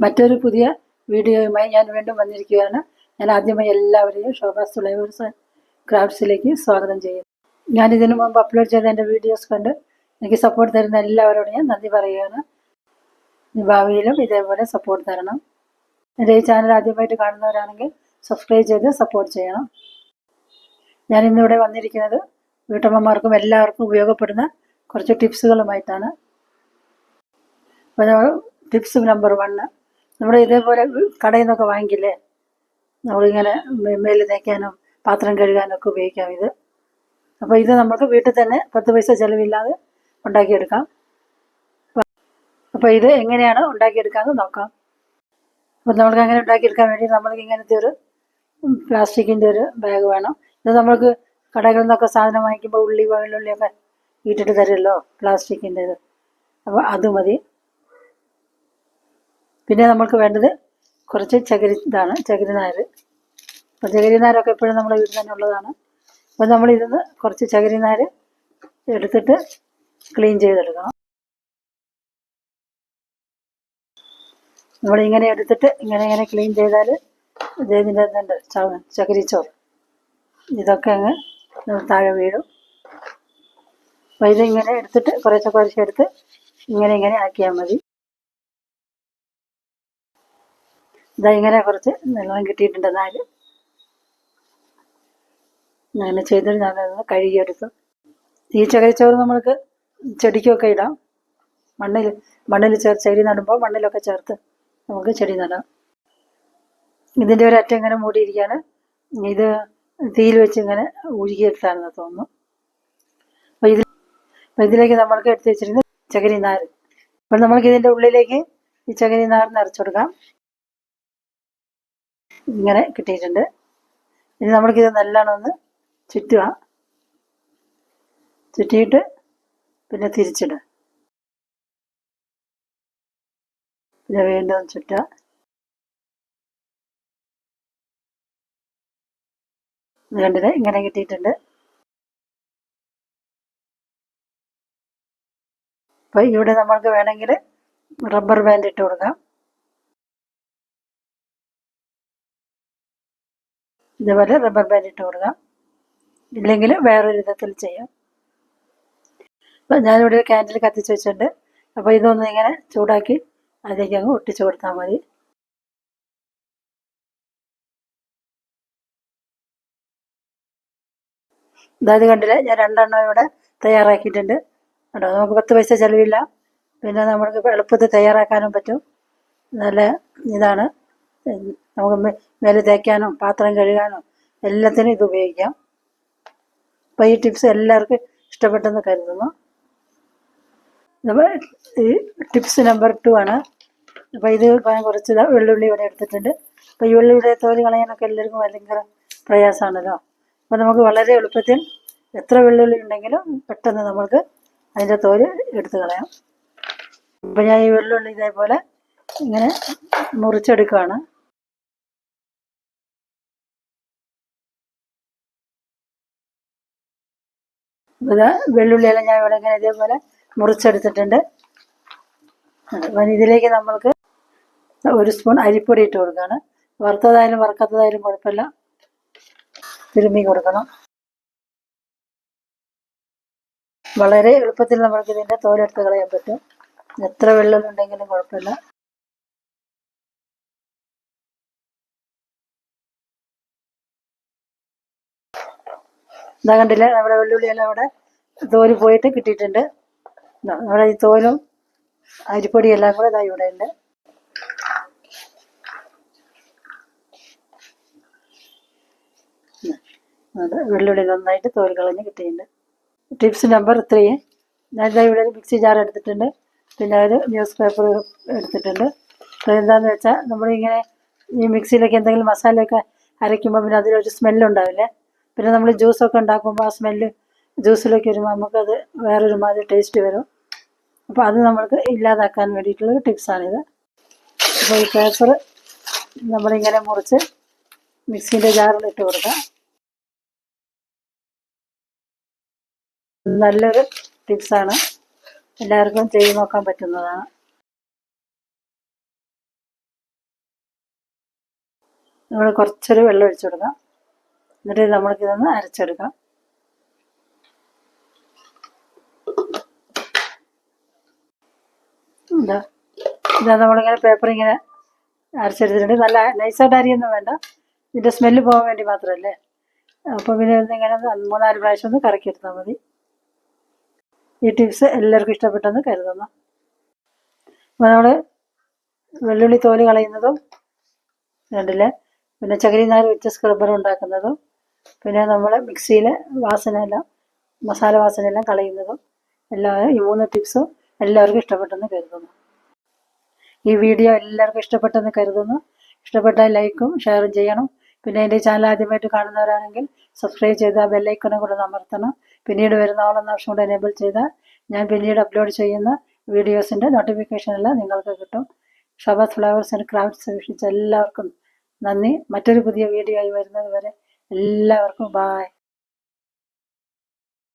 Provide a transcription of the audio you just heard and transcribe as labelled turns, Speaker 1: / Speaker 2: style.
Speaker 1: മറ്റൊരു പുതിയ വീഡിയോയുമായി ഞാൻ വീണ്ടും വന്നിരിക്കുകയാണ്. ഞാൻ ആദ്യമായി എല്ലാവരെയും ശോഭാ സുളൈവേഴ്സ് ക്രാഫ്റ്റ്സിലേക്ക് സ്വാഗതം ചെയ്യുന്നു. ഞാൻ ഇതിനു മുമ്പ് അപ്ലോഡ് ചെയ്ത എന്റെ വീഡിയോസ് കണ്ട് എനിക്ക് സപ്പോർട്ട് തരുന്ന എല്ലാവരോടും ഞാൻ നന്ദി പറയുകയാണ്. ഭാവിയിലും ഇതേപോലെ സപ്പോർട്ട് തരണം. എന്റെ ഈ ചാനൽ ആദ്യമായിട്ട് കാണുന്നവരാണെങ്കിൽ സബ്സ്ക്രൈബ് ചെയ്ത് സപ്പോർട്ട് ചെയ്യണം. ഞാൻ ഇന്നിവിടെ വന്നിരിക്കുന്നത് വീട്ടമ്മമാർക്കും എല്ലാവർക്കും ഉപയോഗപ്പെടുന്ന കുറച്ച് ടിപ്സുകളുമായിട്ടാണ്. അപ്പോൾ ടിപ്സ് നമ്പർ വണ്ണ് നമ്മൾ ഇതേപോലെ കടയിൽ നിന്നൊക്കെ വാങ്ങിക്കില്ലേ? നമ്മളിങ്ങനെ മേലിൽ മേൽ തേക്കാനും പാത്രം കഴുകാനും ഒക്കെ ഉപയോഗിക്കാം ഇത്. അപ്പോൾ ഇത് നമുക്ക് വീട്ടിൽ തന്നെ പത്ത് പൈസ ചിലവില്ലാതെ ഉണ്ടാക്കിയെടുക്കാം. അപ്പോൾ ഇത് എങ്ങനെയാണ് ഉണ്ടാക്കിയെടുക്കാമെന്ന് നോക്കാം. അപ്പോൾ നമ്മൾക്ക് അങ്ങനെ ഉണ്ടാക്കിയെടുക്കാൻ വേണ്ടി നമ്മൾക്ക് ഇങ്ങനത്തെ ഒരു പ്ലാസ്റ്റിക്കിന്റെ ഒരു ബാഗ് വേണം. ഇത് നമ്മൾക്ക് കടകളിൽ നിന്നൊക്കെ സാധനം വാങ്ങിക്കുമ്പോൾ ഉള്ളി വെള്ളുള്ളിയൊക്കെ ഇട്ടിട്ട് തരുമല്ലോ പ്ലാസ്റ്റിക്കിന്റെ ഇത്. അപ്പോൾ അത് മതി. പിന്നെ നമുക്ക് വേണ്ടത് കുറച്ച് ചകിരി ഇതാണ് ചകിരി നാര്. അപ്പോൾ ചകിരി നാരൊക്കെ എപ്പോഴും നമ്മുടെ വീട്ടിൽ തന്നെ ഉള്ളതാണ്. അപ്പോൾ നമ്മൾ ഇതിന്ന് കുറച്ച് ചകിരി നാര് എടുത്തിട്ട് ക്ലീൻ ചെയ്തെടുക്കണം. നമ്മളിങ്ങനെ എടുത്തിട്ട് ഇങ്ങനെ ഇങ്ങനെ ക്ലീൻ ചെയ്താൽ ഇതിന്റെ ചകിരിച്ചോറ്. ഇതൊക്കെ അങ്ങ് താഴെ വീഴും. അപ്പോൾ ഇതിങ്ങനെ എടുത്തിട്ട് കുറേശ്ശെ കുറേശ്ശെ എടുത്ത് ഇങ്ങനെ ഇങ്ങനെ ആക്കിയാൽ മതി. ഇതാ ഇങ്ങനെ കുറച്ച് വെള്ളം കിട്ടിയിട്ടുണ്ട് നാല്. അങ്ങനെ ചെയ്തിട്ട് ഞാനത് കഴുകിയെടുത്തു. ഈ ചകരിച്ചോറ് നമ്മൾക്ക് ചെടിക്കൊക്കെ ഇടാം. മണ്ണിൽ മണ്ണിൽ ചേർ ചെടി നടുമ്പോൾ മണ്ണിലൊക്കെ ചേർത്ത് നമുക്ക് ചെടി നടാം. ഇതിന്റെ ഒരു അറ്റം ഇങ്ങനെ മൂടിയിരിക്കുകയാണ്. ഇത് തീയിൽ വെച്ച് ഇങ്ങനെ ഉരുകിയെടുത്താണെന്ന് തോന്നുന്നു. അപ്പോൾ ഇതിൽ ഇതിലേക്ക് നമ്മൾക്ക് എടുത്ത് വെച്ചിരുന്നത് ചകിരി നാര്. അപ്പോൾ നമ്മൾക്ക് ഇതിന്റെ ഉള്ളിലേക്ക് ഈ ചകിരി നാർ നിറച്ചു കൊടുക്കാം. ഇങ്ങനെ കിട്ടിയിട്ടുണ്ട്. ഇനി നമ്മൾക്കിത് നല്ലോണം ഒന്ന് ചുറ്റുക. ചുറ്റിയിട്ട് പിന്നെ തിരിച്ചിടുക. പിന്നെ വീണ്ടും ചുറ്റുക. കണ്ടില്ലേ? ഇങ്ങനെ കിട്ടിയിട്ടുണ്ട്. അപ്പോൾ ഇവിടെ നമ്മൾക്ക് വേണമെങ്കിൽ റബ്ബർ ബാൻഡ് ഇട്ട് കൊടുക്കാം. ഇതുപോലെ റബ്ബർ ബാൻഡ് ഇട്ട് കൊടുക്കാം. ഇല്ലെങ്കിൽ വേറൊരു വിധത്തിൽ ചെയ്യാം. അപ്പോൾ ഞാനിവിടെ ഒരു ക്യാൻഡിൽ കത്തിച്ച് വെച്ചിട്ടുണ്ട്. അപ്പോൾ ഇതൊന്ന് ഇങ്ങനെ ചൂടാക്കി അതിലേക്ക് അങ്ങ് ഒട്ടിച്ചു കൊടുത്താൽ മതി. അതായത് കണ്ടില്ലേ? ഞാൻ രണ്ടെണ്ണം ഇവിടെ തയ്യാറാക്കിയിട്ടുണ്ട്. കേട്ടോ നമുക്ക് പത്ത് പൈസ ചിലവില്ല. പിന്നെ നമുക്ക് എളുപ്പത്തിൽ തയ്യാറാക്കാനും പറ്റും. നല്ല ഇതാണ്. നമുക്ക് മേലെ തേക്കാനും പാത്രം കഴുകാനും എല്ലാത്തിനും ഇത് ഉപയോഗിക്കാം. അപ്പോൾ ഈ ടിപ്സ് എല്ലാവർക്കും ഇഷ്ടപ്പെട്ടെന്ന് കരുതുന്നു. ഈ ടിപ്സ് നമ്പർ ടു ആണ്. അപ്പോൾ ഇത് ഞാൻ കുറച്ച് വെള്ളുള്ളി ഇവിടെ എടുത്തിട്ടുണ്ട്. അപ്പോൾ ഈ വെള്ളുള്ളിയുടെ തോൽ കളയാനൊക്കെ എല്ലാവർക്കും ഭയങ്കര പ്രയാസമാണല്ലോ. അപ്പോൾ നമുക്ക് വളരെ എളുപ്പത്തിൽ എത്ര വെള്ളുള്ളി ഉണ്ടെങ്കിലും പെട്ടെന്ന് നമുക്ക് അതിന്റെ തോൽ എടുത്ത് കളയാം. ഇപ്പം ഞാൻ ഈ വെള്ളുള്ളി ഇതേപോലെ ഇങ്ങനെ മുറിച്ചെടുക്കുകയാണ് ഇത് വെള്ളുള്ളിയെല്ലാം ഞാൻ ഇവിടെ ഇങ്ങനെ ഇതേപോലെ മുറിച്ചെടുത്തിട്ടുണ്ട്. അപ്പം ഇതിലേക്ക് നമ്മൾക്ക് ഒരു സ്പൂൺ അരിപ്പൊടി ഇട്ട് കൊടുക്കുകയാണ് വറുത്തതായാലും വറുക്കാത്തതായാലും കുഴപ്പമില്ല. തിരുമ്മി കൊടുക്കണം. വളരെ എളുപ്പത്തിൽ നമുക്ക് ഇതിന്റെ തോലെടുത്ത് കളയാൻ പറ്റും. എത്ര വെള്ളം ഉണ്ടെങ്കിലും കുഴപ്പമില്ല. ഇതാ കണ്ടില്ലേ നമ്മുടെ വെള്ളുള്ളിയെല്ലാം അവിടെ തോൽ പോയിട്ട് കിട്ടിയിട്ടുണ്ട്. നമ്മുടെ ഈ തോലും അരിപ്പൊടിയെല്ലാം കൂടെ ഇതാ ഇവിടെ ഉണ്ട്. വെള്ളുള്ളി നന്നായിട്ട് തോൽ കളഞ്ഞ് കിട്ടിയിട്ടുണ്ട്. ടിപ്സ് നമ്പർ ത്രീ ഞാനിതാ ഇവിടെ ഒരു മിക്സി ജാർ എടുത്തിട്ടുണ്ട്. പിന്നെ ഒരു ന്യൂസ് പേപ്പർ എടുത്തിട്ടുണ്ട്. അപ്പോൾ എന്താണെന്ന് വെച്ചാൽ നമ്മളിങ്ങനെ ഈ മിക്സിയിലൊക്കെ എന്തെങ്കിലും മസാലയൊക്കെ അരയ്ക്കുമ്പോൾ പിന്നെ അതിലൊരു സ്മെല്ലുണ്ടാവില്ലേ പിന്നെ നമ്മൾ ജ്യൂസൊക്കെ ഉണ്ടാക്കുമ്പോൾ ആ സ്മെല്ല് ജ്യൂസിലേക്ക് വരുമ്പോൾ നമുക്കത് വേറൊരു മാതിരി ടേസ്റ്റ് വരും. അപ്പോൾ അത് നമ്മൾക്ക് ഇല്ലാതാക്കാൻ വേണ്ടിയിട്ടുള്ളൊരു ടിപ്സാണിത് അപ്പോൾ ഈ പേപ്പർ നമ്മളിങ്ങനെ മുറിച്ച് മിക്സീന്റെ ജാറിൽ ഇട്ട് കൊടുക്കാം. നല്ലൊരു ടിപ്സാണ്. എല്ലാവർക്കും ചെയ്തു നോക്കാൻ പറ്റുന്നതാണ്. നമ്മൾ കുറച്ചൊരു വെള്ളം ഒഴിച്ചു കൊടുക്കാം. എന്നിട്ട് നമ്മൾക്കിതൊന്ന് അരച്ചെടുക്കാം. എന്താ ഇതാ നമ്മളിങ്ങനെ പേപ്പർ ഇങ്ങനെ അരച്ചെടുത്തിട്ടുണ്ട്. നല്ല നൈസായിട്ട് അരിയൊന്നും വേണ്ട. ഇതിന്റെ സ്മെല്ല് പോകാൻ വേണ്ടി മാത്രമല്ലേ അപ്പോൾ പിന്നെ ഇങ്ങനെ മൂന്നാൽ പ്രാവശ്യം ഒന്ന് കറക്കിയെടുത്താൽ മതി. ഈ ടിപ്സ് എല്ലാവർക്കും ഇഷ്ടപ്പെട്ടെന്ന് കരുതുന്നു. അപ്പോൾ നമ്മൾ വെള്ളുള്ളി തോൽ കളയുന്നതും കണ്ടില്ലേ പിന്നെ ചകിരി നാല് വെച്ച് സ്ക്രബ്ബർ ഉണ്ടാക്കുന്നതും പിന്നെ നമ്മൾ മിക്സിയിലെ വാസനയെല്ലാം മസാല വാസനയെല്ലാം കളയുന്നതും എല്ലാ ഈ മൂന്ന് ടിപ്സും എല്ലാവർക്കും ഇഷ്ടപ്പെട്ടെന്ന് കരുതുന്നു. ഈ വീഡിയോ എല്ലാവർക്കും ഇഷ്ടപ്പെട്ടെന്ന് കരുതുന്നു. ഇഷ്ടപ്പെട്ടാൽ ലൈക്കും ഷെയറും ചെയ്യണം. പിന്നെ എന്റെ ചാനൽ ആദ്യമായിട്ട് കാണുന്നവരാണെങ്കിൽ സബ്സ്ക്രൈബ് ചെയ്ത് ആ ബെല്ലൈക്കണും കൂടെ അമർത്തണം. പിന്നീട് വരുന്ന ഓളെന്ന ഓപ്ഷൻ എനേബിൾ ചെയ്താൽ ഞാൻ പിന്നീട് അപ്ലോഡ് ചെയ്യുന്ന വീഡിയോസിന്റെ നോട്ടിഫിക്കേഷൻ എല്ലാം നിങ്ങൾക്ക് കിട്ടും. ഷബാസ് ഫ്ലവേഴ്സ് ആൻഡ് ക്രാഫ്റ്റ്സ് വീക്ഷിച്ച എല്ലാവർക്കും നന്ദി. മറ്റൊരു പുതിയ വീഡിയോ ആയി വരുന്നത് വരെ എല്ലാവർക്കും ബായ്